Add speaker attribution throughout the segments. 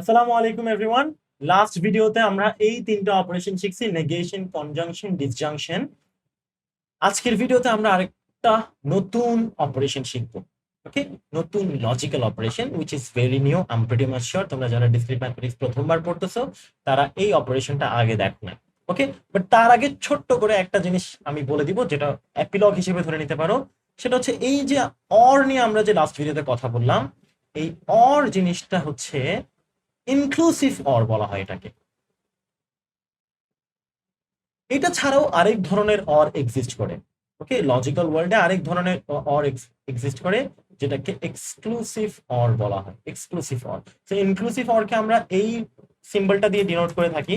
Speaker 1: আসসালামু আলাইকুম everyone last ভিডিওতে আমরা এই তিনটা অপারেশন শিখছি নেগেশন কনজাংশন ডিসজাংশন আজকের ভিডিওতে আমরা আরেকটা নতুন অপারেশন শিখব ওকে নতুন logical operation which is very new um pretty much sure তোমরা যারা ডিসক্রিট ম্যাথমেটিক্স প্রথমবার পড়তেছো, তারা এই অপারেশনটা আগে দেখো না ওকে বাট তার আগে ছোট্ট করে একটা জিনিস আমি বলে দিব, যেটা অ্যাপিলগ হিসেবে ধরে নিতে পারো। সেটা হচ্ছে এই যে অর নিয়ে আমরা যে লাস্ট ভিডিওতে কথা বললাম, এই অর জিনিসটা হচ্ছে ইনক্লুসিভ অর বলা হয় এটাকে। এটা ছাড়াও আরেক ধরনের অর এক্সিস্ট করে। ওকে লজিক্যাল ওয়ার্ল্ডে আরেক ধরনের অর এক্সিস্ট করে, যেটাকে এক্সক্লুসিভ অর বলা হয়। এক্সক্লুসিভ অর তো ইনক্লুসিভ অরকে আমরা এই সিম্বলটা দিয়ে ডিনোট করে থাকি।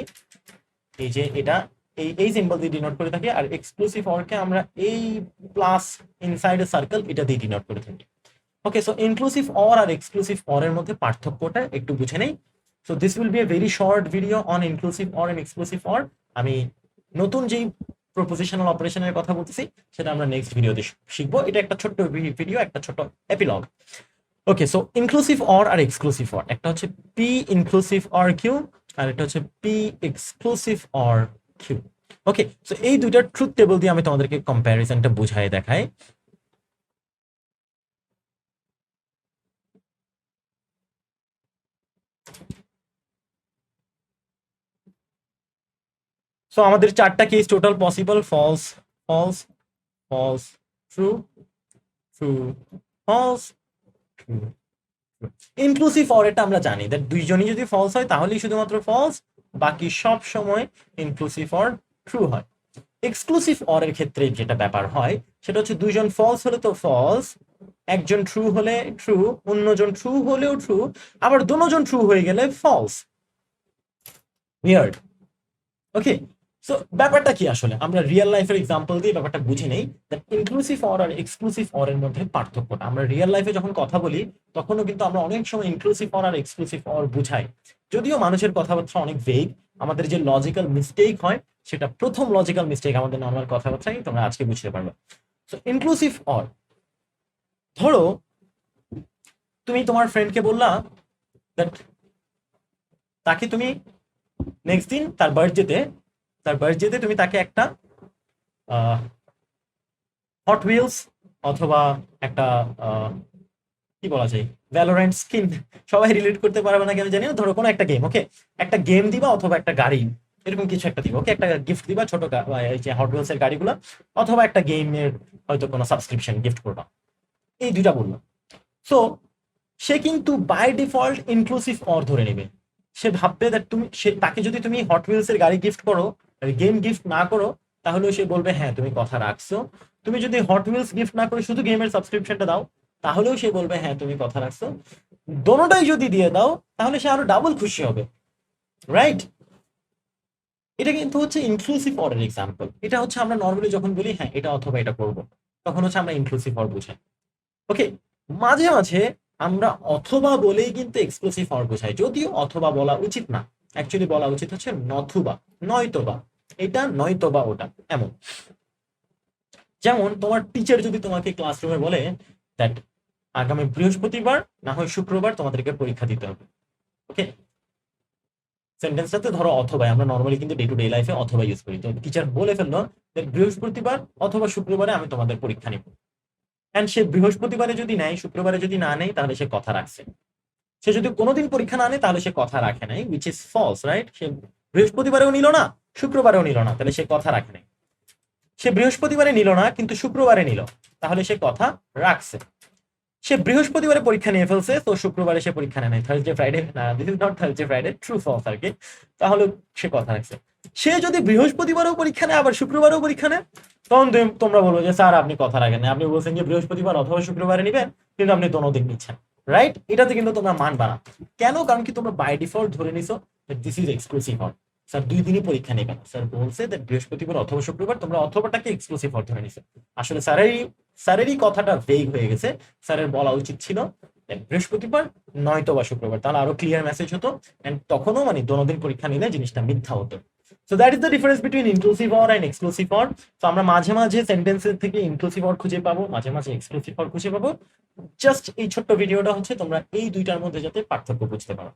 Speaker 1: এই যে এটা, এই এই সিম্বল দিয়ে ডিনোট করে থাকি। আর এক্সক্লুসিভ অরকে আমরা এই প্লাস ইনসাইড সার্কেল এটা দিয়ে ডিনোট করে থাকি। ওকে সো ইনক্লুসিভ অর আর এক্সক্লুসিভ অর এর মধ্যে পার্থক্যটা একটু বুঝে নেই। So this will be a very short video on inclusive or and exclusive or আমি নতুন যেই প্রপোজিশনাল অপারেশনের কথা বলতেছি, সেটা আমরা নেক্সট ভিডিওতে শিখব। এটা একটা ছোট্ট ভিডিও একটা ছোট epilogue okay so inclusive or R exclusive or একটা হচ্ছে পি ইনক্লুসিভ অর কিউ আর একটা হচ্ছে P exclusive or Q okay so এই দুইটার ট্রুথ টেবিল দিয়ে আমি তোমাদেরকে কম্প্যারিজনটা বুঝাই দেখাই। সো আমাদের চারটা case total possible false false false true true false true inclusive or এটা আমরা জানি দ্যাট দুইজনই যদি ফলস হয়, তাহলেই শুধুমাত্র ফলস বাকি সব সময় ইনক্লুসিভ অর ট্রু হয়। এক্সক্লুসিভ অর এর ক্ষেত্রে যেটা ব্যাপার হয়, সেটা হচ্ছে দুইজন ফলস হলে তো ফলস একজন ট্রু হলে ট্রু অন্যজন ট্রু হলেও ট্রু আবার দুজন ট্রু হয়ে গেলে ফলস ওকে সো ব্যাপারটা কি আসলে? আমরা রিয়েল লাইফের এক্সাম্পল দিয়ে ব্যাপারটা বুঝে নেই দ্যাট ইনক্লুসিভ অর আর এক্সক্লুসিভ অর এর মধ্যে পার্থক্যটা আমরা রিয়েল লাইফে যখন কথা বলি, তখনও কিন্তু আমরা অনেক সময় ইনক্লুসিভ অর আর এক্সক্লুসিভ অর বুঝাই। যদিও মানুষের কথাবার্তা অনেক ভেগ আমাদের যে লজিক্যাল মিস্টেক হয়, সেটা প্রথম লজিক্যাল মিস্টেক আমাদের নর্মাল কথাবার্তাই তোমরা আজকে বুঝতে পারবে। সো ইনক্লুসিভ অর ধরো, তুমি তোমার ফ্রেন্ডকে বললা দ্যাট তাকে তুমি নেক্সট দিন তার বার্থডেতে তার বার্থডেতে তুমি তাকে একটা হট হুইলস অথবা একটা কি বলা যায়? ভ্যালোরেন্ট স্কিন সবাই রিলেট করতে পারবে না আমি জানি না। ধরো কোনো একটা গেম ওকে একটা গেম দিবা অথবা একটা গাড়ি, এরকম কিছু একটা দিবা ওকে একটা গিফট দিবা ছোট এই যে হট হুইলস এর গাড়িগুলো, অথবা একটা গেমের হয়তো কোনো সাবস্ক্রিপশন গিফট করবা। এই দুইটা বললাম সো সে কিন্তু বাই ডিফল্ট ইনক্লুসিভ অর ধরে নেবে। সে ভাববে that তুমি, সে, তাকে যদি তুমি হট হুইলস এর গাড়ি গিফট করো গেম গিফট না করো তাহলেও সে বলবে হ্যাঁ তুমি কথা রাখছো। তুমি যদি হট হুইলস গিফট না করে, শুধু গেমের সাবস্ক্রিপশনটা দাও, তাহলেও সে বলবে হ্যাঁ তুমি কথা রাখছো। দোনোটাই যদি দিয়ে দাও, তাহলে সে আরও ডাবল খুশি হবে। রাইট এটা কিন্তু হচ্ছে ইনক্লুসিভ অর্ডার এক্সাম্পল এটা হচ্ছে আমরা নর্মালি যখন বলি হ্যাঁ এটা অথবা এটা করব। তখন হচ্ছে আমরা ইনক্লুসিভ অর বুঝাই। ওকে মাঝে মাঝে আমরা অথবা বলেই কিন্তু এক্সক্লুসিভ অর বোঝাই। যদিও অথবা বলা উচিত না। অ্যাকচুয়ালি বলা উচিত হচ্ছে নথুবা নয়তোবা। এটা নয়তো বা ওটা, এমন। যেমন তোমার টিচার যদি তোমাকে ক্লাসরুমে বলে দ্যাট আগামী বৃহস্পতিবার না হয় শুক্রবার তোমাদেরকে পরীক্ষা দিতে হবে। ওকে সেন্টেন্সটাতে ধরো অথবা, আমরা নর্মালি কিন্তু ডে টু ডে লাইফে অথবা ইউজ করি। তো টিচার বলে ফেলল যে বৃহস্পতিবার অথবা শুক্রবারে আমি তোমাদের পরীক্ষা নিব। অ্যান্ড সে বৃহস্পতিবারে যদি নেয়, শুক্রবারে যদি না নেয়, তাহলে সে কথা রাখছে। সে যদি কোনোদিন পরীক্ষা না নেয়, তাহলে সে কথা রাখে নাই উইচ ইজ ফলস রাইট সে বৃহস্পতিবারেও নিল না শুক্রবারেও নিল না, তাহলে সে কথা রাখে নাই। সে বৃহস্পতিবারে নিল না, কিন্তু শুক্রবারে নিল। তাহলে সে কথা রাখছে। সে বৃহস্পতিবারে পরীক্ষা নিয়ে ফেলছে, তো শুক্রবারে সে পরীক্ষা নেয় নাই। থার্সডে ফ্রাইডে না this is not Thursday Friday true false আর কি? তাহলে সে কথা রাখছে। সে যদি বৃহস্পতিবারও পরীক্ষা নেয়, আবার শুক্রবারেও পরীক্ষা নেয়, তখন তুমি- তোমরা বলব যে, স্যার, আপনি কথা রাখেন আপনি বলছেন যে, বৃহস্পতিবার অথবা শুক্রবারে নিবেন, কিন্তু আপনি দোনো দিন নিচ্ছেন। রাইট এটাতে কিন্তু তোমরা মানবা না কেন? কারণ কি তোমরা বাই ডিফল্ট ধরে নিছো দিস ইজ এক্সক্লুসিভ হল স্যার, দুই দিনই পরীক্ষা নেবেন। স্যার বলছে that বৃহস্পতিবার অথবা শুক্রবার তোমরা অথবাটাকে এক্সক্লুসিভ হল ধরে নিছো? আসলে স্যারেরই স্যারেরই কথাটা ভেগ হয়ে গেছে। স্যারের বলা উচিত ছিল বৃহস্পতিবার নয়তো বা শুক্রবার। তাহলে আরও ক্লিয়ার মেসেজ হতো এন্ড তখনও মানে দোনো দিন পরীক্ষা নিলে জিনিসটা মিথ্যা হতো। So that is the difference between inclusive or and exclusive or তো আমরা মাঝে মাঝে সেন্টেন্সের থেকে ইনক্লুসিভ অর খুঁজে পাবো, মাঝে মাঝে এক্সক্লুসিভ অর খুঁজে পাবো। জাস্ট এই ছোট্ট ভিডিওটা হচ্ছে তোমরা এই দুইটার মধ্যে যাতে পার্থক্য বুঝতে পারো।